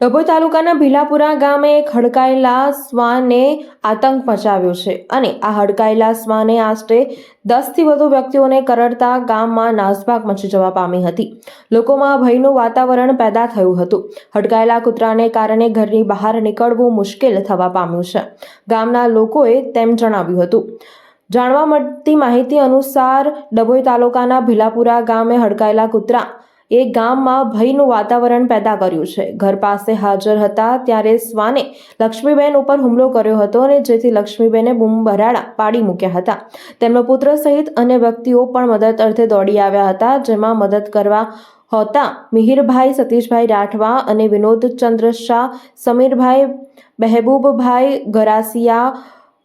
ડભોઈ તાલુકાના ભીલાપુરા ગામે એક હડકાયેલા શ્વાને આતંક મચાવ્યો છે અને આ હડકાયેલા શ્વાને આશરે દસથી વધુ વ્યક્તિઓને કરડતા ગામમાં નાસભાગ મચી જવા પામી હતી. લોકોમાં ભયનું વાતાવરણ પેદા થયું હતું. હડકાયેલા કૂતરાને કારણે ઘરની બહાર નીકળવું મુશ્કેલ થવા પામ્યું છે. ગામના લોકોએ તેમ જણાવ્યું હતું. જાણવા મળતી માહિતી અનુસાર ડભોઈ તાલુકાના ભીલાપુરા ગામે હડકાયેલા કૂતરા એ ગામમાં ભયનું વાતાવરણ પેદા કર્યું છે. ઘર પાસે હાજર હતા ત્યારે શ્વાને લક્ષ્મીબેન ઉપર હુમલો કર્યો હતો અને જેથી લક્ષ્મીબેને બૂમ ભરાડા પાડી મૂક્યા હતા. તેમનો પુત્ર સહિત અન્ય વ્યક્તિઓ પણ મદદ અર્થે દોડી આવ્યા હતા, જેમાં મદદ કરવા હોતા મિહિરભાઈ, સતીશભાઈ રાઠવા અને વિનોદચંદ્ર શાહ, સમીરભાઈ, મહેબૂબભાઈ ગરાસિયા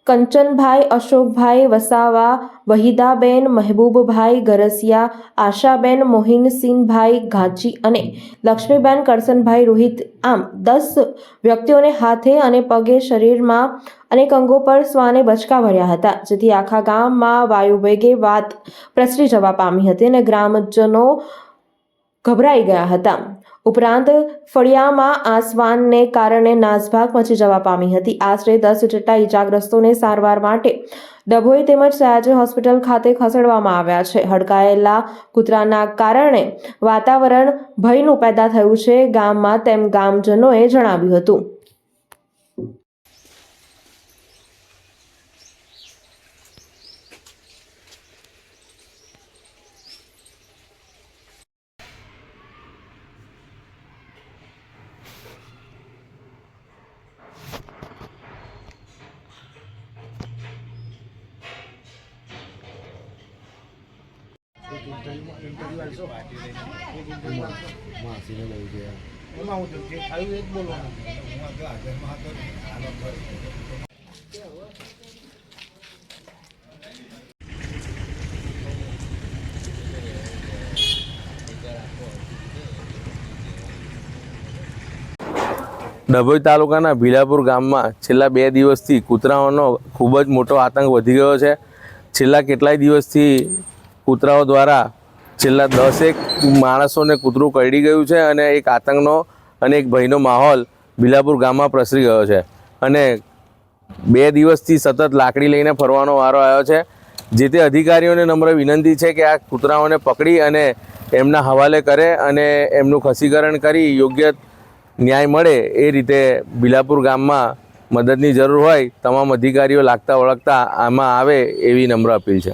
કંચનભાઈ, અશોકભાઈ વસાવા, વહીદાબેન, મહેબૂબભાઈ ગરસિયા, આશાબેન, મોહિનસિંહભાઈ ઘાંચી અને લક્ષ્મીબેન કરસનભાઈ રોહિત. આમ દસ વ્યક્તિઓને હાથે અને પગે શરીરમાં અનેક અંગો પર શ્વાને બચકા ભર્યા હતા, જેથી આખા ગામમાં વાયુવેગે વાત પ્રસરી જવા પામી હતી અને ગ્રામજનો ગભરાઈ ગયા હતા. ઉપરાંત ફળિયામાં આસવાનને કારણે નાસભાગ મચી જવા પામી હતી. આશરે દસ જેટલા ઈજાગ્રસ્તોને સારવાર માટે ડભોઈ તેમજ સયાજી હોસ્પિટલ ખાતે ખસેડવામાં આવ્યા છે. હડકાયેલા કૂતરાના કારણે વાતાવરણ ભયનું પેદા થયું છે. ગામમાં તેમ ગામજનોએ જણાવ્યું હતું. ડભોઈ તાલુકાના ભીલાપુર ગામમાં છેલ્લા બે દિવસથી કૂતરાઓનો ખૂબ જ મોટો આતંક વધી ગયો છે. છેલ્લા કેટલાય દિવસથી કૂતરાઓ દ્વારા છેલ્લા દસેક માણસોને કૂતરું કરડી ગયું છે અને એક આતંકનો અને એક ભયનો માહોલ બિલાપુર ગામમાં પ્રસરી ગયો છે. અને બે દિવસથી સતત લાકડી લઈને ફરવાનો વારો આવ્યો છે. જે તે અધિકારીઓને નમ્ર વિનંતી છે કે આ કૂતરાઓને પકડી અને એમના હવાલે કરે અને એમનું ખસીકરણ કરી યોગ્ય ન્યાય મળે એ રીતે બિલાપુર ગામમાં મદદની જરૂર હોય, તમામ અધિકારીઓ લાગતા ઓળખતા આમાં આવે એવી નમ્ર અપીલ છે.